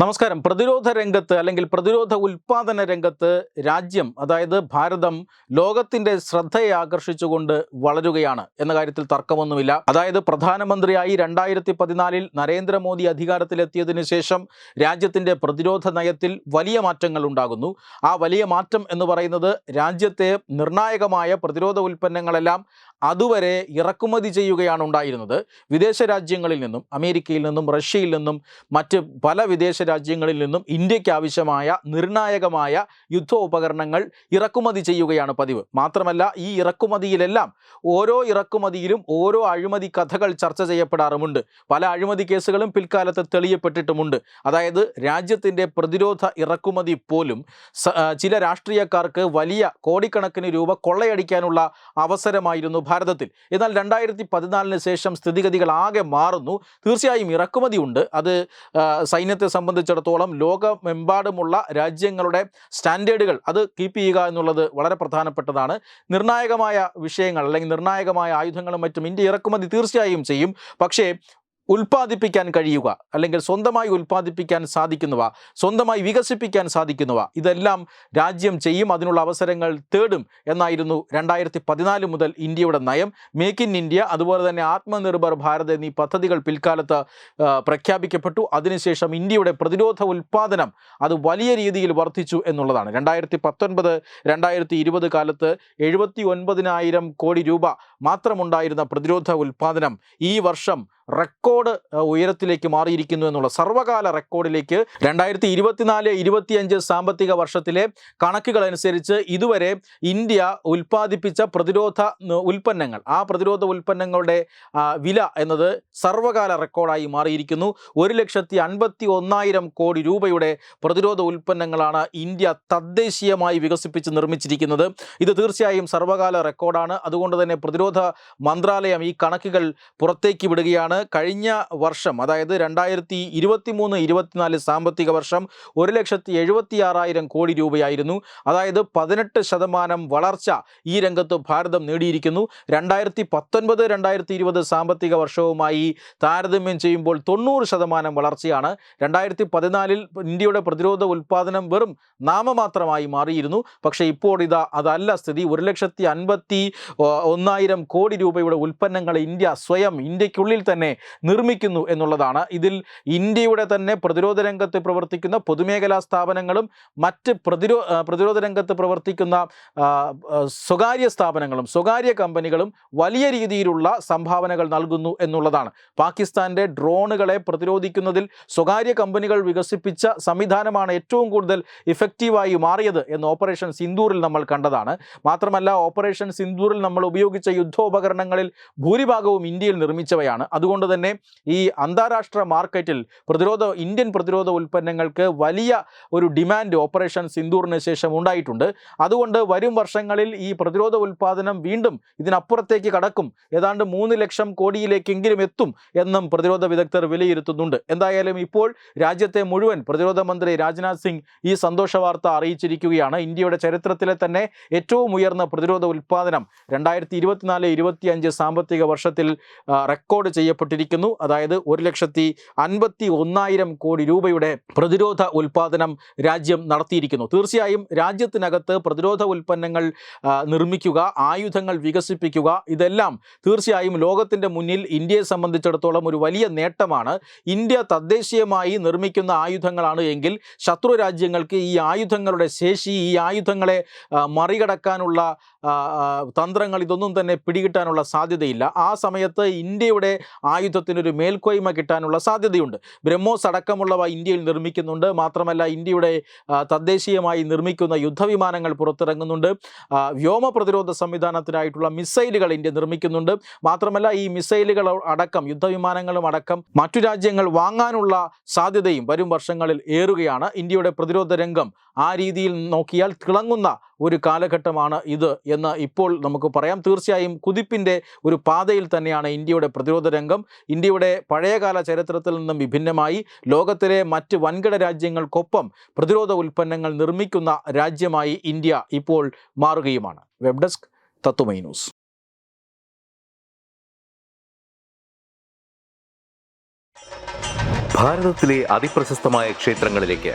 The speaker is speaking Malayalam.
നമസ്കാരം. പ്രതിരോധ രംഗത്ത് അല്ലെങ്കിൽ പ്രതിരോധ ഉൽപാദന രംഗത്ത് രാജ്യം അതായത് ഭാരതം ലോകത്തിന്റെ ശ്രദ്ധയെ ആകർഷിച്ചുകൊണ്ട് വളരുകയാണ് എന്ന കാര്യത്തിൽ തർക്കമൊന്നുമില്ല. അതായത് പ്രധാനമന്ത്രിയായി രണ്ടായിരത്തി പതിനാലിൽ നരേന്ദ്രമോദി അധികാരത്തിലെത്തിയതിനു ശേഷം രാജ്യത്തിന്റെ പ്രതിരോധ നയത്തിൽ വലിയ മാറ്റങ്ങൾ ഉണ്ടാകുന്നു. ആ വലിയ മാറ്റം എന്ന് പറയുന്നത് രാജ്യത്തെ നിർണായകമായ പ്രതിരോധ ഉൽപ്പന്നങ്ങളെല്ലാം അതുവരെ ഇറക്കുമതി ചെയ്യുകയാണ് ഉണ്ടായിരുന്നത്. വിദേശ രാജ്യങ്ങളിൽ നിന്നും അമേരിക്കയിൽ നിന്നും റഷ്യയിൽ നിന്നും മറ്റ് പല വിദേശ രാജ്യങ്ങളിൽ നിന്നും ഇന്ത്യയ്ക്ക് ആവശ്യമായ നിർണായകമായ യുദ്ധോപകരണങ്ങൾ ഇറക്കുമതി ചെയ്യുകയാണ് പതിവ്. മാത്രമല്ല ഈ ഇറക്കുമതിയിലെല്ലാം ഓരോ ഇറക്കുമതിയിലും ഓരോ അഴിമതി കഥകൾ ചർച്ച ചെയ്യപ്പെടാറുമുണ്ട്. പല അഴിമതി കേസുകളും പിൽക്കാലത്ത് തെളിയപ്പെട്ടിട്ടുമുണ്ട്. അതായത് രാജ്യത്തിന്റെ പ്രതിരോധ ഇറക്കുമതി പോലും ചില രാഷ്ട്രീയക്കാർക്ക് വലിയ കോടിക്കണക്കിന് രൂപ കൊള്ളയടിക്കാനുള്ള അവസരമായിരുന്നു ഭാരതത്തിൽ. എന്നാൽ രണ്ടായിരത്തി പതിനാലിന് ശേഷം സ്ഥിതിഗതികൾ ആകെ മാറുന്നു. തീർച്ചയായും ഇറക്കുമതി ഉണ്ട്. അത് സൈന്യത്തെ സംബന്ധിച്ചിടത്തോളം ലോകമെമ്പാടുമുള്ള രാജ്യങ്ങളുടെ സ്റ്റാൻഡേർഡുകൾ അത് കീപ്പ് ചെയ്യുക എന്നുള്ളത് വളരെ പ്രധാനപ്പെട്ടതാണ്. നിർണായകമായ വിഷയങ്ങൾ അല്ലെങ്കിൽ നിർണായകമായ ആയുധങ്ങളും മറ്റും ഇന്ത്യ ഇറക്കുമതി തീർച്ചയായും ചെയ്യും. പക്ഷേ ഉൽപ്പാദിപ്പിക്കാൻ കഴിയുക അല്ലെങ്കിൽ സ്വന്തമായി ഉൽപ്പാദിപ്പിക്കാൻ സാധിക്കുന്നവ സ്വന്തമായി വികസിപ്പിക്കാൻ സാധിക്കുന്നവ ഇതെല്ലാം രാജ്യം ചെയ്യും അതിനുള്ള അവസരങ്ങൾ തേടും എന്നായിരുന്നു രണ്ടായിരത്തി പതിനാല് മുതൽ ഇന്ത്യയുടെ നയം. മേക്ക് ഇൻ ഇന്ത്യ അതുപോലെ തന്നെ ആത്മനിർഭർ ഭാരത് എന്നീ പദ്ധതികൾ പിൽക്കാലത്ത് പ്രഖ്യാപിക്കപ്പെട്ടു. അതിനുശേഷം ഇന്ത്യയുടെ പ്രതിരോധ ഉൽപ്പാദനം അത് വലിയ രീതിയിൽ വർദ്ധിച്ചു എന്നുള്ളതാണ്. രണ്ടായിരത്തി പത്തൊൻപത് രണ്ടായിരത്തി ഇരുപത് കാലത്ത് എഴുപത്തി ഒൻപതിനായിരം കോടി രൂപ മാത്രമുണ്ടായിരുന്ന പ്രതിരോധ ഉൽപ്പാദനം ഈ വർഷം റെക്കോർഡ് ഉയരത്തിലേക്ക് മാറിയിരിക്കുന്നു എന്നുള്ള സർവകാല റെക്കോർഡിലേക്ക് രണ്ടായിരത്തി ഇരുപത്തിനാല് ഇരുപത്തിയഞ്ച് സാമ്പത്തിക വർഷത്തിലെ കണക്കുകൾ അനുസരിച്ച് ഇതുവരെ ഇന്ത്യ ഉൽപ്പാദിപ്പിച്ച പ്രതിരോധ ഉൽപ്പന്നങ്ങൾ ആ പ്രതിരോധ ഉൽപ്പന്നങ്ങളുടെ വില എന്നത് സർവകാല റെക്കോർഡായി മാറിയിരിക്കുന്നു. ഒരു ലക്ഷത്തി അൻപത്തി ഒന്നായിരം കോടി രൂപയുടെ പ്രതിരോധ ഉൽപ്പന്നങ്ങളാണ് ഇന്ത്യ തദ്ദേശീയമായി വികസിപ്പിച്ച് നിർമ്മിച്ചിരിക്കുന്നത്. ഇത് തീർച്ചയായും സർവകാല റെക്കോർഡാണ്. അതുകൊണ്ട് തന്നെ പ്രതിരോധ മന്ത്രാലയം ഈ കണക്കുകൾ പുറത്തേക്ക് വിടുകയാണ്. കഴിഞ്ഞ വർഷം അതായത് രണ്ടായിരത്തി ഇരുപത്തി മൂന്ന് ഇരുപത്തിനാല് സാമ്പത്തിക വർഷം ഒരു ലക്ഷത്തി എഴുപത്തി ആറായിരം കോടി രൂപയായിരുന്നു. അതായത് പതിനെട്ട് ശതമാനം വളർച്ച ഈ രംഗത്ത് ഭാരതം നേടിയിരിക്കുന്നു. രണ്ടായിരത്തി പത്തൊൻപത് രണ്ടായിരത്തി ഇരുപത് സാമ്പത്തിക വർഷവുമായി താരതമ്യം ചെയ്യുമ്പോൾ തൊണ്ണൂറ് ശതമാനം വളർച്ചയാണ്. രണ്ടായിരത്തി പതിനാലിൽ ഇന്ത്യയുടെ പ്രതിരോധ ഉൽപ്പാദനം വെറും നാമമാത്രമായി മാറിയിരുന്നു. പക്ഷേ ഇപ്പോൾ ഇതാ അതല്ല സ്ഥിതി. ഒരു ലക്ഷത്തി അൻപത്തി ഒന്നായിരം കോടി രൂപയുടെ ഉൽപ്പന്നങ്ങൾ ഇന്ത്യ സ്വയം ഇന്ത്യക്കുള്ളിൽ തന്നെ നിർമ്മിക്കുന്നു എന്നുള്ളതാണ്. ഇതിൽ ഇന്ത്യയുടെ തന്നെ പ്രതിരോധ രംഗത്ത് പ്രവർത്തിക്കുന്ന പൊതുമേഖലാ സ്ഥാപനങ്ങളും മറ്റ് പ്രതിരോ പ്രതിരോധ രംഗത്ത് പ്രവർത്തിക്കുന്ന സ്വകാര്യ സ്ഥാപനങ്ങളും സ്വകാര്യ കമ്പനികളും വലിയ രീതിയിലുള്ള സംഭാവനകൾ നൽകുന്നു എന്നുള്ളതാണ്. പാകിസ്ഥാന്റെ ഡ്രോണുകളെ പ്രതിരോധിക്കുന്നതിൽ സ്വകാര്യ കമ്പനികൾ വികസിപ്പിച്ച സംവിധാനമാണ് ഏറ്റവും കൂടുതൽ ഇഫക്റ്റീവായി മാറിയത് എന്ന് ഓപ്പറേഷൻ സിന്ദൂറിൽ നമ്മൾ കണ്ടതാണ്. മാത്രമല്ല ഓപ്പറേഷൻ സിന്ദൂറിൽ നമ്മൾ ഉപയോഗിച്ച യുദ്ധോപകരണങ്ങളിൽ ഭൂരിഭാഗവും ഇന്ത്യയിൽ നിർമ്മിച്ചവയാണ്. അതുകൊണ്ട് തന്നെ ഈ അന്താരാഷ്ട്ര മാർക്കറ്റിൽ പ്രതിരോധ ഇന്ത്യൻ പ്രതിരോധ ഉൽപ്പന്നങ്ങൾക്ക് വലിയ ഒരു ഡിമാൻഡ് ഓപ്പറേഷൻ സിന്ദൂറിന് ശേഷം ഉണ്ടായിട്ടുണ്ട്. അതുകൊണ്ട് വരും വർഷങ്ങളിൽ ഈ പ്രതിരോധ ഉൽപ്പാദനം വീണ്ടും ഇതിനപ്പുറത്തേക്ക് കടക്കും. ഏതാണ്ട് മൂന്ന് ലക്ഷം കോടിയിലേക്കെങ്കിലും എത്തും എന്നും പ്രതിരോധ വിദഗ്ധർ വിലയിരുത്തുന്നുണ്ട്. എന്തായാലും ഇപ്പോൾ രാജ്യത്തെ മുഴുവൻ പ്രതിരോധ മന്ത്രി രാജ്നാഥ് സിംഗ് ഈ സന്തോഷ വാർത്ത അറിയിച്ചിരിക്കുകയാണ്. ഇന്ത്യയുടെ ചരിത്രത്തിലെ തന്നെ ഏറ്റവും ഉയർന്ന പ്രതിരോധ ഉൽപ്പാദനം രണ്ടായിരത്തി ഇരുപത്തിനാല് ഇരുപത്തിയഞ്ച് സാമ്പത്തിക വർഷത്തിൽ റെക്കോർഡ് റെക്കോർഡ് ചെയ്യപ്പെട്ടിരിക്കുന്നു അതായത് ഒരു ലക്ഷത്തി അൻപത്തി ഒന്നായിരം കോടി രൂപയുടെ പ്രതിരോധ ഉൽപ്പാദനം രാജ്യം നടത്തിയിരിക്കുന്നു. തീർച്ചയായും രാജ്യത്തിനകത്ത് പ്രതിരോധ ഉൽപ്പന്നങ്ങൾ നിർമ്മിക്കുക ആയുധങ്ങൾ വികസിപ്പിക്കുക ഇതെല്ലാം തീർച്ചയായും ലോകത്തിന്റെ മുന്നിൽ ഇന്ത്യയെ സംബന്ധിച്ചിടത്തോളം ഒരു വലിയ നേട്ടമാണ്. ഇന്ത്യ തദ്ദേശീയമായി നിർമ്മിക്കുന്ന ആയുധങ്ങളാണ് എങ്കിൽ ശത്രു രാജ്യങ്ങൾക്ക് ഈ ആയുധങ്ങളുടെ ശേഷി ഈ ആയുധങ്ങളെ മറികടക്കാനുള്ള തന്ത്രങ്ങൾ ഇതൊന്നും തന്നെ പിടികിട്ടാനുള്ള സാധ്യതയില്ല. ആ സമയത്ത് ഇന്ത്യയുടെ ആയുധത്തിനൊരു മേൽക്കോയ്മ കിട്ടാനുള്ള സാധ്യതയുണ്ട്. ബ്രഹ്മോസ് അടക്കമുള്ളവ ഇന്ത്യയിൽ നിർമ്മിക്കുന്നുണ്ട്. മാത്രമല്ല ഇന്ത്യയുടെ തദ്ദേശീയമായി നിർമ്മിക്കുന്ന യുദ്ധവിമാനങ്ങൾ പുറത്തിറങ്ങുന്നുണ്ട്. വ്യോമ പ്രതിരോധ സംവിധാനത്തിനായിട്ടുള്ള മിസൈലുകൾ ഇന്ത്യ നിർമ്മിക്കുന്നുണ്ട്. മാത്രമല്ല ഈ മിസൈലുകൾ അടക്കം യുദ്ധവിമാനങ്ങളും അടക്കം മറ്റു രാജ്യങ്ങൾ വാങ്ങാനുള്ള സാധ്യതയും വരും വർഷങ്ങളിൽ ഏറുകയാണ്. ഇന്ത്യയുടെ പ്രതിരോധ രംഗം ആ രീതിയിൽ നോക്കിയാൽ തിളങ്ങുന്ന ഒരു കാലഘട്ടമാണ് ഇത് എന്ന് ഇപ്പോൾ നമുക്ക് പറയാം. തീർച്ചയായും കുതിപ്പിന്റെ ഒരു പാതയിൽ തന്നെയാണ് ഇന്ത്യയുടെ പ്രതിരോധ രംഗം. ഇന്ത്യയുടെ പഴയകാല ചരിത്രത്തിൽ നിന്നും വിഭിന്നമായി ലോകത്തിലെ മറ്റ് വൻകിട രാജ്യങ്ങൾക്കൊപ്പം പ്രതിരോധ ഉൽപ്പന്നങ്ങൾ നിർമ്മിക്കുന്ന രാജ്യമായി ഇന്ത്യ ഇപ്പോൾ മാറുകയുമാണ്. വെബ് ഡെസ്ക് തത്വമൈ ന്യൂസ് ഭാരതത്തിലെ ക്ഷേത്രങ്ങളിലേക്ക്